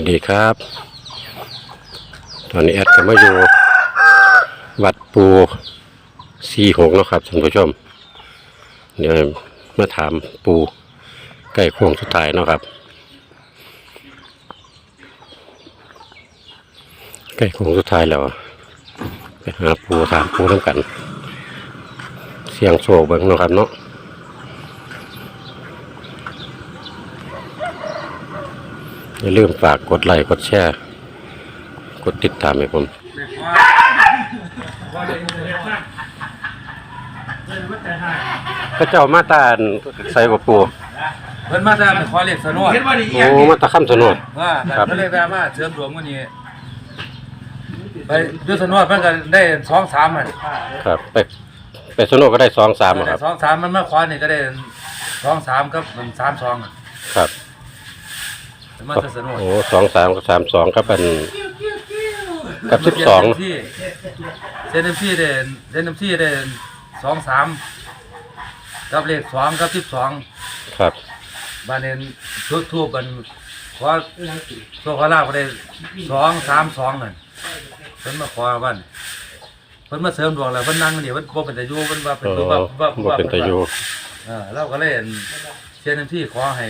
วัสดีครับ ตอนนี้แอดก็มาอยู่วัดปูซีหงแล้วครับท่านผู้ชม เดี๋ยวมาถามปูใกล้โค้งสุดท้ายเนาะครับใกล้โค้งสุดท้ายแล้วไปหาปูถามปูทั้งกัน เสียงโศกเบิ่งเนาะครับเนาะ อย่าลืมฝากกดไลค์กดแชร์ กดติดตามให้ผมพระเจ้ามาตาอันใส่กับปูเพิ่นมาแต่ขอเลขสนวดโอ้มาตาข้ามสนวดว่าครับเพิ่นเลยแวะมาเสริมดวงมื้อนี้ไปดูสนวดเพิ่นก็ได้2 3อะครับไปไปสนวดก็ได้สองสามครับ2 3มันมาขอนี่ก็ได้2 3กับมัน3 2อะครับ มาแต่สนวดโอ้สองสามกับสามสองครับเป็นกับสิบสองที่เซนเอ็มซีได้เซนเอ็มซีได้2 3กับเลข2กับ12ครับบ้านเน้นทุบทุบกันขอโซคาลาก็ได้สองสามสองนั่นเพิ่นมาขอบ้านเพิ่นมาเสริมดวงแล้วเพิ่นนั่งนี่เพิ่นบ่เป็นตาอยู่เพิ่นว่าเป็นโอ้ตัวว่าว่าบ่เป็นตาอยู่เออเราก็เลยเชียร์น้ำที่ขอให้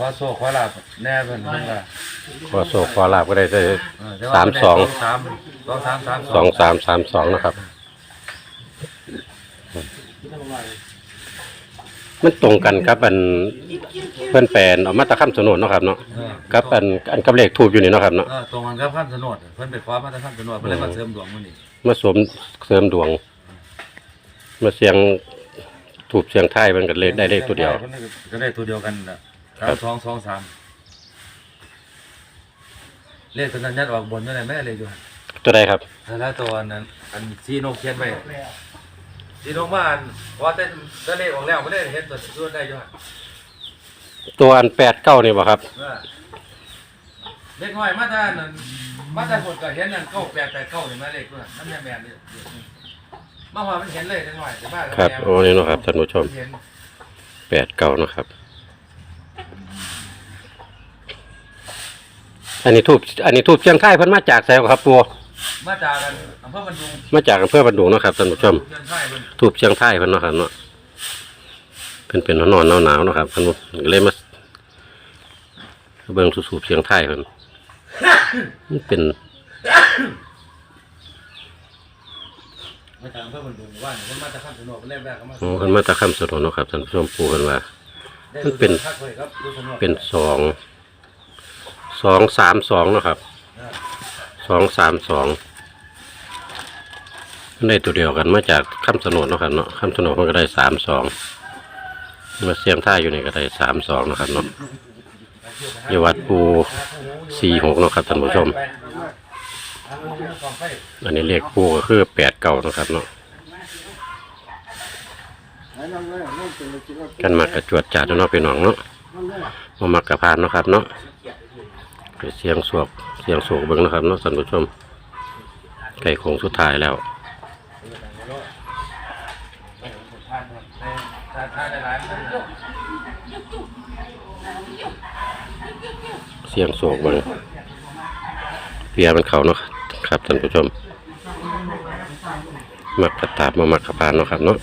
ขอโซขอลาบแน่เพิ่นเพิ่นว่าขอโศกขอลาบก็ได้ได้ เออแต่ว่สามสอง สามสองสามสามสองสามสามสองนะครับ มันตรงกันครับอันเพื่อนแปลนเอามาตาข้ามสนวดเนาะครับเนาะเออครับอันอันกับเลขทูบอยู่นี่เนาะครับเนาะ เออตรงกันครับข้ามสนดเพิ่นไปขอมาแต่ข้ามสนดเพิ่นเลยมาเสริมดวงมื้อนี้มาสวมเสริมดวง มาเสียง ถูกเสียงไทายมันก็เลขได้เลขตัวเดียว ก็ได้ตัวเดียวกันน่ะครัสามบ สองสองสามเลขตัวนั้นยัดออกบนนั่นแหละแม่เลยอยู่ตัวใดครับ แล้วตัวอันนั้นอันซีโนเขียนไว้ซีโนมาอันพอเต้นก็เลขออกแล้วไม่ได้เห็นตัวตัวได้อยู่หั่นตัวอันแปดเก้านี่บ่ครับว่าเล็กน้อยมาแต่อันนั้นมาแต่คนก็เห็นนั่นเก้าแปดแปดเก้าเห็นไหมเลขตัวนั้นมันแม่นแม่นนี่ มาว่ามันเห็นเลยเล็กน้อยแต่บ้านก็ครับแม่นโอ้นี่เนาะครับท่านผู้ชมเห็นแปดเก้านาะครับ อันนี้ทูบอันนี้ทูบเชียงไทายเพิ่นมาจากไสครับปัวมาจากกันอำเภอบันดุงมาจากอำเภอบันดุงเนาะครับท่านผู้ชมเงินไทยมันทูบเชียงไทายเพิ่นเนาะครับเนาะเพิ่นเป็นนอนหนาวๆเนาะครับเพิ่นก็เลยมาเบิ่งสูบเชียงไทายเพิ่นมันเป็น มาจากอำเภอบันดุงว่าเนี่ยมันมาจากข้ามถนนมันเล่นแบบเขามาโอ้เพิ่นมาจากคำสนนเนาะครับท่านผู้ชมปู่เพิ่นว่ามันเป็นทักเลยครับดูถนนเป็นสองสองสามสองเนาะครับสองสามสองได้ตัวเดียวกันมาจากคำสนนเนาะครับเนาะคำสนนมันก็ได้สามสองมาเสียงท่ายอยู่นี่ก็ได้สามสองนาะครับเนาะอยู่วัดปูสี่หกเนาะครับท่านผู้ชม อันนี้เลขปูก็คือแปดเก่านะครับเนาะกันมากระจวดจัดเนาะพี่น้องเนาะมามักกระพานเนาะครับเนาะเสียงสวบเสียงโศกเบิ้งนะครับเนาะท่านผู้ชมไก่โค้งสุดท้ายแล้วเสียงโศกบังเพียมันเขาเนาะ ครับท่านผู้ชม มักกระตาบมามักกระพานเนาะครับเนาะ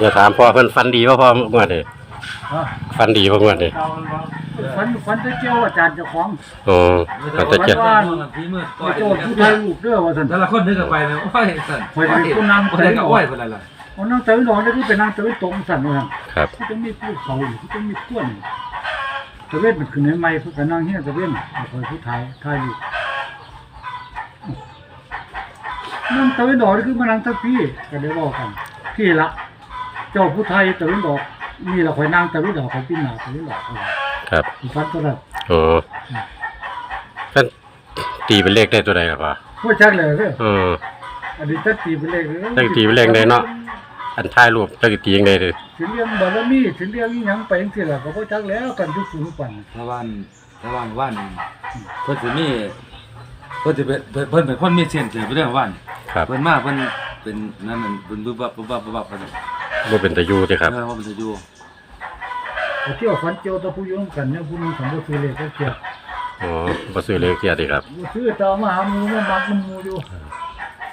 อย่าถามพ่อเพิ่นฟันดีว่าพ่อเมื่อเด้ ฟันดีว่าเมื่อเด้ฝันฝันจะเกี่ยวอาจารย์เจ้าของอ๋อฟันจะเจ็บผีมืดไปโจทย์ผู้ไทยลูกเด้อว่าซั่นแต่ละคนนึกกันไปเลยโอ้ยสั่นไปเป็นผู้นำคนใดก็โอ้ยคนใดล่ะเอานั่งเตยหนอนได้ที่เป็นนางเตยตรงสั่นว่าซั่นครับที่จะมีผู้เขาอยู่ที่จะมีเพื่อนตะเวนมันขึ้นในไม้เพิ่นก็นั่งเฮียตะเวนเอาไปผู้ไทยไทยอยู่นั่งเตยหนอนนี่คือมานั่งทั้งพี่ก็ได้บอกกันพี่ละเจ้าผู้ไทยตะเวนดอก นี่เราคอยนั่งตะเวนดอกคอยปิ้นหน้าตะเวนดอกเอาไว้ครับฝันตัวนั้นอ๋อท่านตีเป็นเลขได้ตัวใดครับพ่อผู้ชักเลยเด้ออ๋ออันนี้ตัดตีเป็นเลขเลยตัดตีเป็นเลขเลยเนาะอันท้ายรูปจักตียังไงเลยสิเรียงบารมีสิเรียงอีหยังไปจังซี่ล่ะก็บ่จักแล้วกันอยู่สูงปันถ้าว่านถ้าว่านว่านเพิ่นสิมีเพิ่นสิเป็นเพิ่นเพิ่นเป็นคนมีเส้นถือไปเรื่องว่านครับเพิ่นมาเพิ่นเป็นนั่นนั่นเพิ่นบึบบับบึบบับบึบบับเพิ่น บ่เป็นตะยูติครับ เออว่ามันจะอยู่ไปเที่ยวฝันเจียวแตะผู้อยู่นำกันเนี่ยผู้หนึงสมบ่ซื้อเลขก็เกี่ยวอ๋อบ่ซื้อเลขเทียติครับ บ่ซื้อตามมาหาหมู่มามักน้ำหมู่อยู่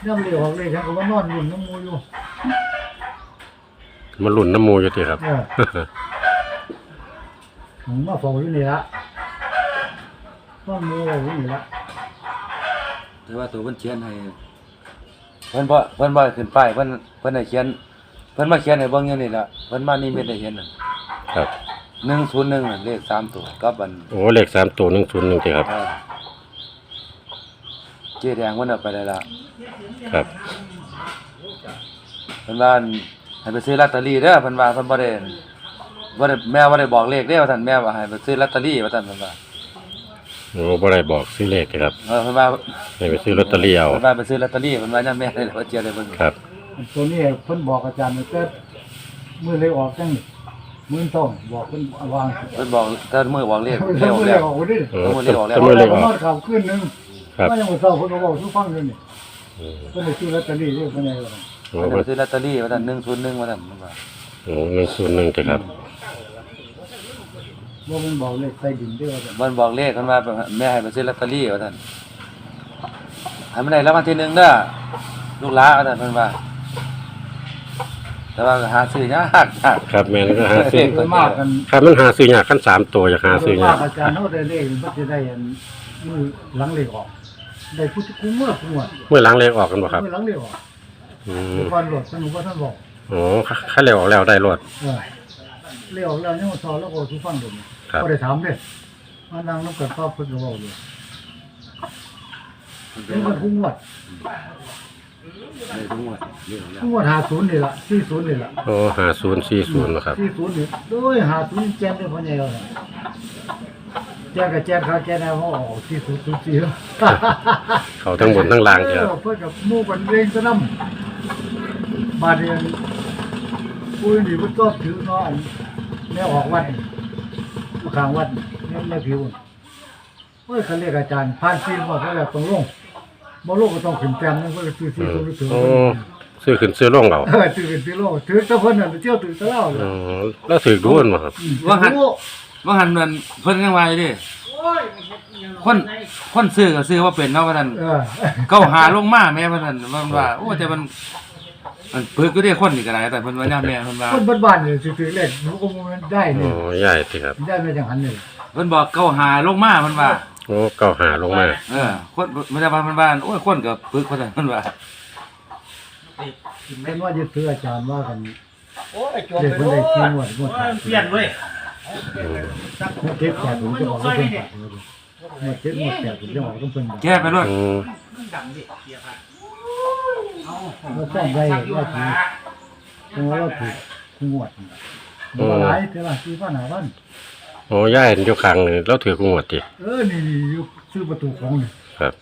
ย่ำเลขออกเลขฉันก็มานอนอยู่น้ำหมู่อยู่ มันลุ่นน้ำมูอยู่ติครับ เออ ผมมาเฝ้าอยู่นี่ละต้องหมู่เอาอยู่นี่ละแต่ว่าตัวเพิ่นเขียนให้เพิ่นบ่เพิ่นบ่ขึ้นป้ายเพิ่นเพิ่นให้เขียน เพิ่นมาเขียนให้เบิ่งอยู่นี่ล่ะเพิ่นมานี่มีได้เห็นน่ะครับ 101น่ะเลขสามตัวกับอันโอ้เลขสามตัวหนึ่งศูนย์หนึ่งติครับ เออเจ๊แดงเพิ่นเอาไปได้ละครับ เพิ่นว่าให้ไปซื้อลอตเตอรี่เด้อเพิ่นว่าเพิ่นบ่ได้บ่ได้แม่บ่ได้บอกเลขเด้อว่าท่านแม่ว่าให้ไปซื้อลอตเตอรี่ว่าท่านเพิ่นว่าโอ้บ่ได้บอกซื้อเลขติครับเออเพิ่นว่า ให้ไปซื้อลอตเตอรี่เอา เพิ่นว่าไปซื้อลอตเตอรี่เพิ่นว่าย่าแม่ได้ว่าเจียได้เพิ่นครับ ตัวนี้เพิ่นบอกอาจารย์แต่มื้อเลยออกจังนี่มื้อต้องบอกเพิ่นวางเพิ่นบอกถ้ามื้อบอกเลขเพิ่นเลขออกเลแล้ยวออกดิโอ้ต้องมาเรียกออกแล้วต้องมาเรียกออก นอนข่าวขึ้นนึงครับว่ายังบ่เศร้าเพิ่นก็บอกทุกฟังอยู่นี่อืมเพิ่นได้ซื้อลอตเตอรี่เด้อเพิ่นได้ว่าโอ้เพิ่นบ่ไปซื้อลอตเตอรี่ว่าท่าน101ว่าท่านเพิ่นว่าโอ้หนึ่งศูนย์หนึ่งติครับ บ่แม่นบอกเลขใต้ดินเด้อว่าซั่นเพิ่นบอกเลขเพิ่นว่าแม่ให้ไปซื้อลอตเตอรี่ว่าท่านให้มันได้รางวัลที่หนึ่งเด้อลูกหลานว่าท่านเพิ่นว่า แต่ว่าหาซื้อยากยากครับแม่นก็หาซื้อเพิ่นมากกันครับมันหาซื้อยากขั้นสามตัวอยากหาซื้อเพิ่นยามากกอาจารย์เฮาได้เลขมันจะได้อันมือหลังเลขออกได้พุทธคุ้มเมื่อคุ้มเมื่อล้างเลขออกกันบ่ครับมือหลังเลขออกอืมก่อนโหลดสนุกว่าท่านบอกโอ้ค่าเลขออกแล้วได้รถเออเลขออกแล้วยังมาสอนแล้วก็ทุกฟังดูครับก็ได้ถามเด้มานั่งนำกันป้าเพิ่นก็เว้าอยู่มันเป็เป็นนมันคุ้มงวด ได้ทั้งหมดเรื่องแล้วคุ้มงวด50นี่ล่ะ40นี่ล่ะโอ้หาศูนย์สี่ศูนย์นะครับ40นี่โดย50แจ้งได้พ่อใหญ่แล้วนะแจ้งกับแจ้งเขาแจ้งได้ว่าออก4004เขาทั้งบนทั้งล่างเถอะเพื่อกับหมู่กันเร่งซะนำบาดเรียนผู้นี่มันก็ถือเนาะอันแม่ออกวัดนี่มาข้างวัดนี่แม่แม่ผิวนี่เฮ้ยเขาเรียกอาจารย์ผ่านซีบ่ก็แล้วต้องลง บ่ลงก็ต้องขึ้นแต้มนึงเพิ่นก็ซื้อซีตัวถือโอ้ซื้อขึ้นซื้อลงเราเออถือขึ้นซื้อลงถือแตะเพิ่นน่ะไปเที่ยวถือแตะเล่าเลยอ๋อแล้วถือดูนบ่ครับว่าหัน ว่าหันมันเพิ่นยังไงดิคนคนซื้อก็ซื้อว่าเป็นเนาะว่าท่านเออเก้าหาลงมาแม่ว่าท่านว่าว่าโอ้แต่มันมันเพิ่นก็ได้คนนี่ก็ได้แต่เพิ่นว่าย่าแม่เพิ่นว่าคนบ้านๆนี่สิถือเลขหนูก็บ่แม่นได้โอ้นี่ใหญ่ติครับได้มาจังหันนี่เพิ่นบอกเก้าหาลงมาเพิ่นว่าโอ้เก้าหาลงมา เออ คนมันจะว่าเพิ่นว่าโอ้ยคนก็ปึกว่าท่านเพิ่นว่าเพิ่นว่าจะถืออาจารย์ว่ากันโอ้ยจบเด็กไปเพิ่นโอ้ได้ขี้ยงวดงวดเปลี่ยนเว้ยเก็บแปดผมจะบอกว่าเพิ่นแปดเลยเมื่อเก็บหมดแปดผมจะบอกว่าเพิ่นแก้ไปรถอืมเราต้องได้ว่าถือเพราะว่าเราถืองวดบ่หลายเท่าไหร่ซื้อผ้าหนาบ้าน โอ้ใหญ่อยู่ข้างนี่เราถือกูหมดติเออนี่นี่อยู่ซื้อประตูของนี่ครับ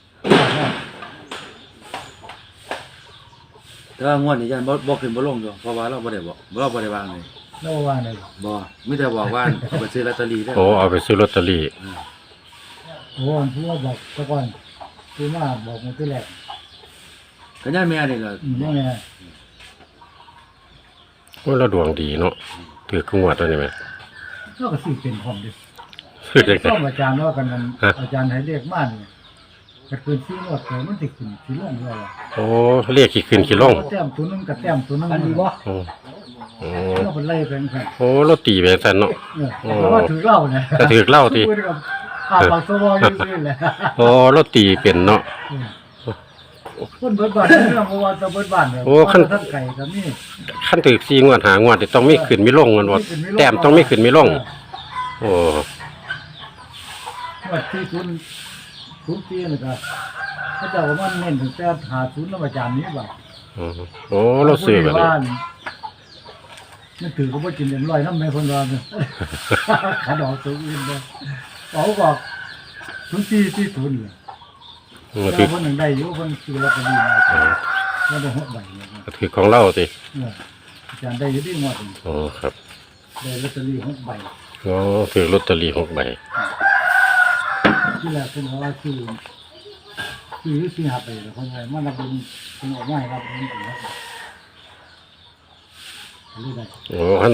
แต่ว่างวดนี้ยันบ่บ่ขึ้นบ่ลงอยู่เพราะว่าเราบ่ได้บอกเราบ่ได้วางเลยแล้วว่าไงบ่มีแต่บอกว่าเอาไปซื้อลอตเตอรี่เด้อโอ้เอาไปซื้อลอตเตอรี่โอ้อันที่ว่าบอกแตะก่อนซื้อมาบอกมาที่แรกก็ย่าแม่นี่ก็อืมยังไงโอ้เราดวงดีเนาะถือกูหมดตัวนี้ไหม เราก็ซื้อเป็นพร้อมดิซื้อได้ไงต้องอาจารย์ว่ากันนั้นฮะ อาจารย์ให้เรียกมานี่ก็คือซื้องวดแต่มันสิขึ้นสิลงแล้วอะโอ้เรียกขี้ขึ้นขี้ลงแต้มตัวหนึงกับแต้มตัวหนึงอันนี้บ่โอ้โอ้เราเป็นไล่ไปจังซั่นโอ้เราตีไปซั่นเนาะ เออเพราะว่าถือเหล้าเนี่ยก็ถือเหล้าติ พูดกับอาปากสวออยู่ซื่อแหละโอ้เราตีเป็นเนาะ คนเบิดบ้านนี่เพราะว่าแตะเบิดบ้านเนี่ยโอ้ขั้นท่านไก่ก็มีขั้นถือซีงวดหางวดนี่ต้องมีขึ้นมีลงกันว่าแต้มต้องมีขึ้นมีลง โอ้ว่าที่ศูนย์ศูนย์ปีนี่ก็พระเจ้าว่ามันเน้นถึงแต่หาศูนย์แล้วอาจารย์นี้บ่โอ้โอ้เราซื้อแบบนี้นั่นถือก็บ่กินเอ็มร้อยน้ำแม่คนว่าเนี่ย ขาดอกตัวอื่นบ่เขาบอกศูนย์ปีที่ศูนย์เลย โอ้แต่ถือคนหนึ่งได้อยู่คนซื้อลอตเตอรี่มาโอ้ก็ได้หกใบเลยครับก็ถือของเล่าสิเอออาจารย์ได้อยี่ดีหมดเลยอ๋อครับได้ลอตเตอรี่หกใบอ๋อถือลอตเตอรี่หกใบที่แรกเป็นว่าคือคือสี่ห้าใบเลยคนไทยมารับเป็นเป็นออกมาให้รับเป็นครับรู้ได้โอ้ท่าน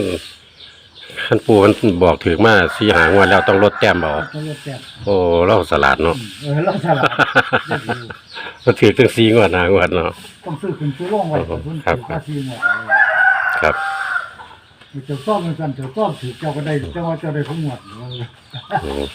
ท่านปู่มันบอกถือมาสี่หางวันแล้วต้องลดแต้มเอาต้องเลือกแต้มโอ้เล่าสลัดเนาะเออเราฉลาดเลือกดูมันถือตั้งสี่งวดหางวดเนาะ ต้องซื้อขึ้นซื้อลงไว้แต่คุณครับ ถือค่าที่หมดครับ เจ้าต้อมเหมือนกันเจ้าต้อมถือเจ้าก็ได้เจ้าว่าเจ้าได้ทั้งหมดเลยอืม